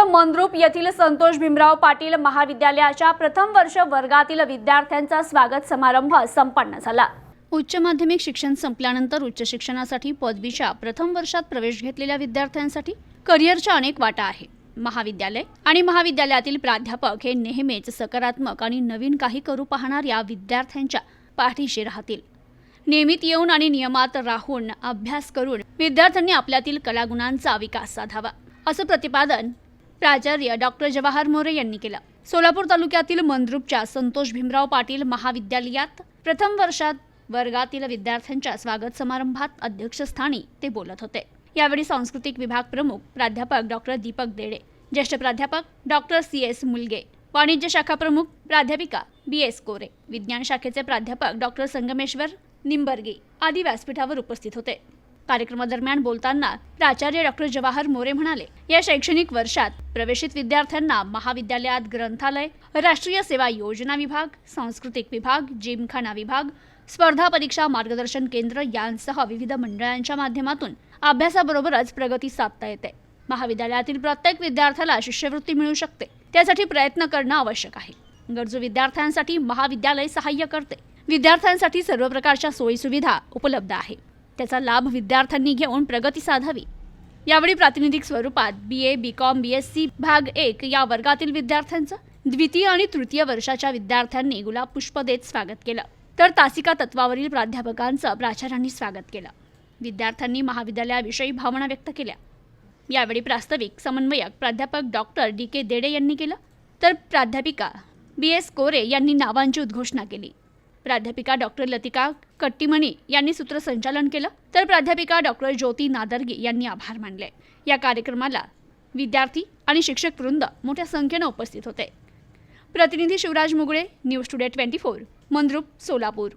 तालुक्यातील मनरूप येथील संतोष भीमराव पाटील महाविद्यालयाच्या प्रथम वर्ष वर्गातील विद्यार्थ्यांचा स्वागत समारंभ संपन्न झाला. उच्च माध्यमिक शिक्षण संपल्यानंतर उच्च शिक्षणासाठी पदवीच्या प्रथम वर्षात प्रवेश घेतलेल्या विद्यार्थ्यांसाठी करिअरच्या अनेक वाटा आहे. महाविद्यालय आणि महाविद्यालयातील प्राध्यापक हे नेहमीच सकारात्मक आणि नवीन काही करू पाहणार या विद्यार्थ्यांच्या पाठीशी राहतील. नियमित येऊन आणि नियमात राहून अभ्यास करून विद्यार्थ्यांनी आपल्यातील कलागुणांचा विकास साधावा असं प्रतिपादन प्राचार्य डॉक्टर जवाहर मोरे यांनी केलं. सोलापूर तालुक्यातील मंद्रुपच्या संतोष भीमराव पाटील महाविद्यालयात प्रथम वर्षात वर्गातील विद्यार्थ्यांच्या स्वागत समारंभात अध्यक्षस्थानी ते बोलत होते. यावेळी सांस्कृतिक विभाग प्रमुख प्राध्यापक डॉक्टर दीपक देडे ज्येष्ठ प्राध्यापक डॉक्टर सी एस मुलगे वाणिज्य शाखा प्रमुख प्राध्यापिका बी एस कोरे विज्ञान शाखेचे प्राध्यापक डॉक्टर संगमेश्वर निंबर्गे आदी व्यासपीठावर उपस्थित होते. कार्यक्रमादरम्यान बोलताना प्राचार्य डॉक्टर जवाहर मोरे म्हणाले या शैक्षणिक वर्षात प्रवेशित विद्यार्थ्यांना महाविद्यालयात ग्रंथालय राष्ट्रीय सेवा योजना विभाग सांस्कृतिक विभाग जिमखाना विभाग स्पर्धा परीक्षा मार्गदर्शन केंद्र यांसह विविध मंडळांच्या माध्यमातून अभ्यासाबरोबरच प्रगती साधता येते. महाविद्यालयातील प्रत्येक विद्यार्थ्याला शिष्यवृत्ती मिळू शकते. त्यासाठी प्रयत्न करणं आवश्यक आहे. गरजू विद्यार्थ्यांसाठी महाविद्यालय सहाय्य करते. विद्यार्थ्यांसाठी सर्व प्रकारच्या सोयीसुविधा उपलब्ध आहे. त्याचा लाभ विद्यार्थ्यांनी घेऊन प्रगती साधावी. यावेळी प्रातिनिधिक स्वरूपात B A B Com B S C भाग एक या वर्गातील विद्यार्थ्यांचं द्वितीय आणि तृतीय वर्षाच्या विद्यार्थ्यांनी गुलाब पुष्प देत स्वागत केलं. तर तासिका तत्वावरील प्राध्यापकांचं प्राचार्यांनी स्वागत केलं. विद्यार्थ्यांनी महाविद्यालयाविषयी भावना व्यक्त केल्या. यावेळी प्रास्ताविक समन्वयक प्राध्यापक डॉक्टर डी के देडे यांनी केलं. तर प्राध्यापिका बी एस कोरे यांनी नावांची उद्घोषणा केली. प्राध्यापिका डॉक्टर लतिका कट्टीमणी यांनी सूत्रसंचालन केलं. तर प्राध्यापिका डॉक्टर ज्योती नादर्गी यांनी आभार मानले. या कार्यक्रमाला विद्यार्थी आणि शिक्षक वृंद मोठ्या संख्येनं उपस्थित होते. प्रतिनिधी Shivraj Mugale news today twenty four Mandrup Solapur.